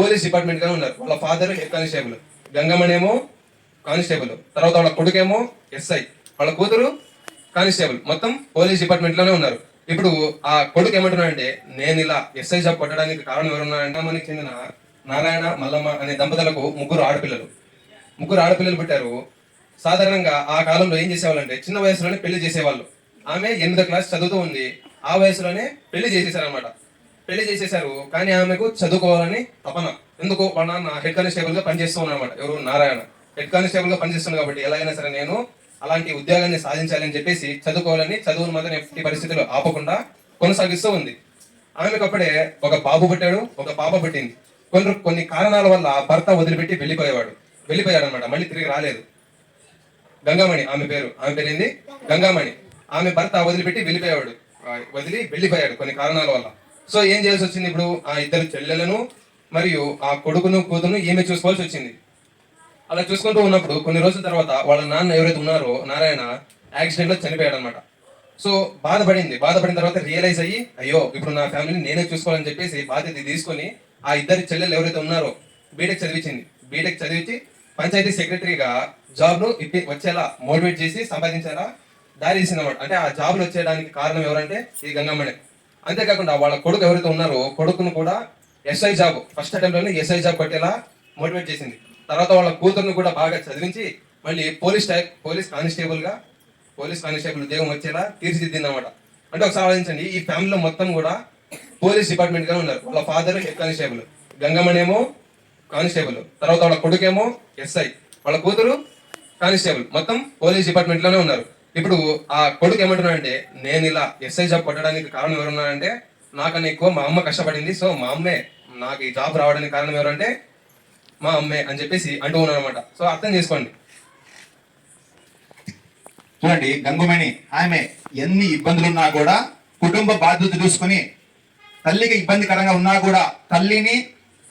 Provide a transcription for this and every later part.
Police department గానే ఉన్నారు. వాళ్ళ ఫాదర్ హెడ్ కానిస్టేబుల్. గంగమ్మనేమో కానిస్టేబుల్. తర్వాత వాళ్ళ కొడుకేమో ఎస్ఐ. వాళ్ళ కూతురు కానిస్టేబుల్. మొత్తం పోలీస్ డిపార్ట్మెంట్లోనే ఉన్నారు. ఇప్పుడు ఆ కొడుకు ఏమంటున్నాడంటే నేను ఇలా ఎస్ఐ జాబ్ కొట్టడానికి కారణం ఎవరున్నారంటే మనకి చెందిన నారాయణ మల్లమ్మ అనే దంపతులకు ముగ్గురు ఆడపిల్లలు. ముగ్గురు ఆడపిల్లలు పుట్టారు. సాధారణంగా ఆ కాలంలో ఏం చేసేవాళ్ళంటే చిన్న వయసులోనే పెళ్ళి చేసేవాళ్ళు. ఆమె ఎనిమిదో క్లాస్ చదువుతూ ఉంది. ఆ వయసులోనే పెళ్ళి చేసేసారనమాట పెళ్ళి చేసేసారు కానీ ఆమెకు చదువుకోవాలని తపన. ఎందుకు వాళ్ళ నాన్న హెడ్ కానిస్టేబుల్గా పనిచేస్తూ ఉన్నారన్నమాట. ఎవరు? నారాయణ. హెడ్ కానిస్టేబుల్గా పనిచేస్తున్నాడు కాబట్టి ఎలాగైనా సరే నేను అలాంటి ఉద్యోగాన్ని సాధించాలని చెప్పేసి చదువుకోవాలని చదువును మాత్రం ఎట్టి పరిస్థితుల్లో ఆపకుండా కొనసాగిస్తూ ఉంది. ఆమెకు అప్పుడే ఒక బాబు పుట్టాడు. ఒక పాప పుట్టింది. కొన్ని కొన్ని కారణాల వల్ల భర్త వదిలిపెట్టి వెళ్ళిపోయేవాడు. వెళ్ళిపోయాడు అనమాట మళ్ళీ తిరిగి రాలేదు. గంగామణి ఆమె పేరు. ఆమె పేరేంది గంగామణి. ఆమె భర్త వదిలిపెట్టి వెళ్ళిపోయాడు వదిలి వెళ్ళిపోయాడు కొన్ని కారణాల వల్ల. సో ఏం చేయాల్సి వచ్చింది ఇప్పుడు? ఆ ఇద్దరు చెల్లెలను మరియు ఆ కొడుకును కూతురును ఈమె చూసుకోవాల్సి వచ్చింది. అలా చూసుకుంటూ ఉన్నప్పుడు కొన్ని రోజుల తర్వాత వాళ్ళ నాన్న ఎవరైతే ఉన్నారో నారాయణ యాక్సిడెంట్లో చనిపోయాడు అనమాట సో బాధపడింది. బాధపడిన తర్వాత రియలైజ్ అయ్యి అయ్యో ఇప్పుడు నా ఫ్యామిలీని నేనే చూసుకోవాలని చెప్పేసి బాధ్యత తీసుకొని ఆ ఇద్దరి చెల్లెలు ఎవరైతే ఉన్నారో బీటెక్ చదివించింది. బీటెక్ చదివించి పంచాయతీ సెక్రటరీగా జాబ్ను ఇప్పి వచ్చేలా మోటివేట్ చేసి సంపాదించేలా దారి తీసింది అనమాట అంటే ఆ జాబ్లు వచ్చేయడానికి కారణం ఎవరంటే ఈ గంగమ్మనే. అంతేకాకుండా వాళ్ళ కొడుకు ఎవరైతే ఉన్నారో కొడుకును కూడా ఎస్ఐ జాబ్ ఫస్ట్ అటెంప్ట్లోనే ఎస్ఐ జాబ్ పట్టేలా మోటివేట్ చేసింది. తర్వాత వాళ్ళ కూతురును కూడా బాగా చదివించి మళ్ళీ పోలీస్ టైప్ పోలీస్ కానిస్టేబుల్గా పోలీస్ కానిస్టేబుల్ ఉద్యోగం వచ్చేలా తీర్చిదిద్దింది అనమాట అంటే ఒకసారి ఆలోచించండి ఈ ఫ్యామిలీలో మొత్తం కూడా పోలీస్ డిపార్ట్మెంట్గానే ఉన్నారు. వాళ్ళ ఫాదర్ హెడ్ కానిస్టేబుల్ గంగమ్మనేమో కానిస్టేబుల్. తర్వాత వాళ్ళ కొడుకేమో ఎస్ఐ వాళ్ళ కూతురు కానిస్టేబుల్. మొత్తం పోలీస్ డిపార్ట్మెంట్లోనే ఉన్నారు. ఇప్పుడు ఆ కొడుకు ఏమంటున్నాడంటే నేను ఇలా ఎస్ఐ జాబ్ కొట్టడానికి కారణం ఎవరున్నానంటే నాకన్నా ఎక్కువ మా అమ్మ కష్టపడింది. సో మా అమ్మే నాకు ఈ జాబ్ రావడానికి కారణం ఎవరంటే మా అమ్మే అని చెప్పేసి అంటూ ఉన్నాను అనమాట సో అర్థం చేసుకోండి. చూడండి గంగుమణి ఆమె ఎన్ని ఇబ్బందులున్నా కూడా కుటుంబ బాధ్యత చూసుకుని తల్లికి ఇబ్బందికరంగా ఉన్నా కూడా తల్లిని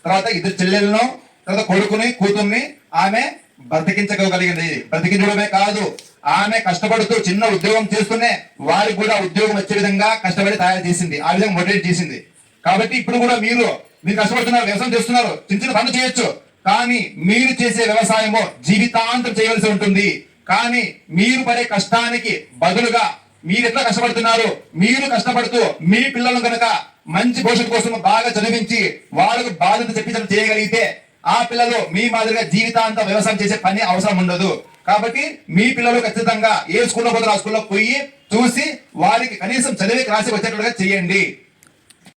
తర్వాత ఇద్దరు చెల్లెలను తర్వాత కొడుకుని కూతుర్ని ఆమె బ్రతికించగలిగింది బ్రతికించడమే కాదు ఆమె కష్టపడుతూ చిన్న ఉద్యోగం చేస్తూనే వారికి కూడా ఉద్యోగం వచ్చే విధంగా కష్టపడి తయారు చేసింది. ఆ విధంగా మోటివేట్ చేసింది. కాబట్టి ఇప్పుడు కూడా మీరు మీరు కష్టపడుతున్నారు వ్యవసాయం చేస్తున్నారు చిన్న చిన్న పనులు చేయొచ్చు. కానీ మీరు చేసే వ్యవసాయము జీవితాంతం చేయవలసి ఉంటుంది. కానీ మీరు పడే కష్టానికి బదులుగా మీరు ఎట్లా కష్టపడుతున్నారు? మీరు కష్టపడుతూ మీ పిల్లలను కనుక మంచి భవిష్యత్తు కోసం బాగా చదివించి వాళ్ళకు బాధ్యత చెప్పించడం చేయగలిగితే ఆ పిల్లలు మీ మాదిరిగా జీవితాంతం వ్యవసాయం చేసే పని అవసరం ఉండదు. కాబట్టి మీ పిల్లలు ఖచ్చితంగా ఏ స్కూల్లో పోతారో ఆ స్కూల్లో పోయి చూసి వారికి కనీసం చదివి రాసి వచ్చేట్లుగా చేయండి.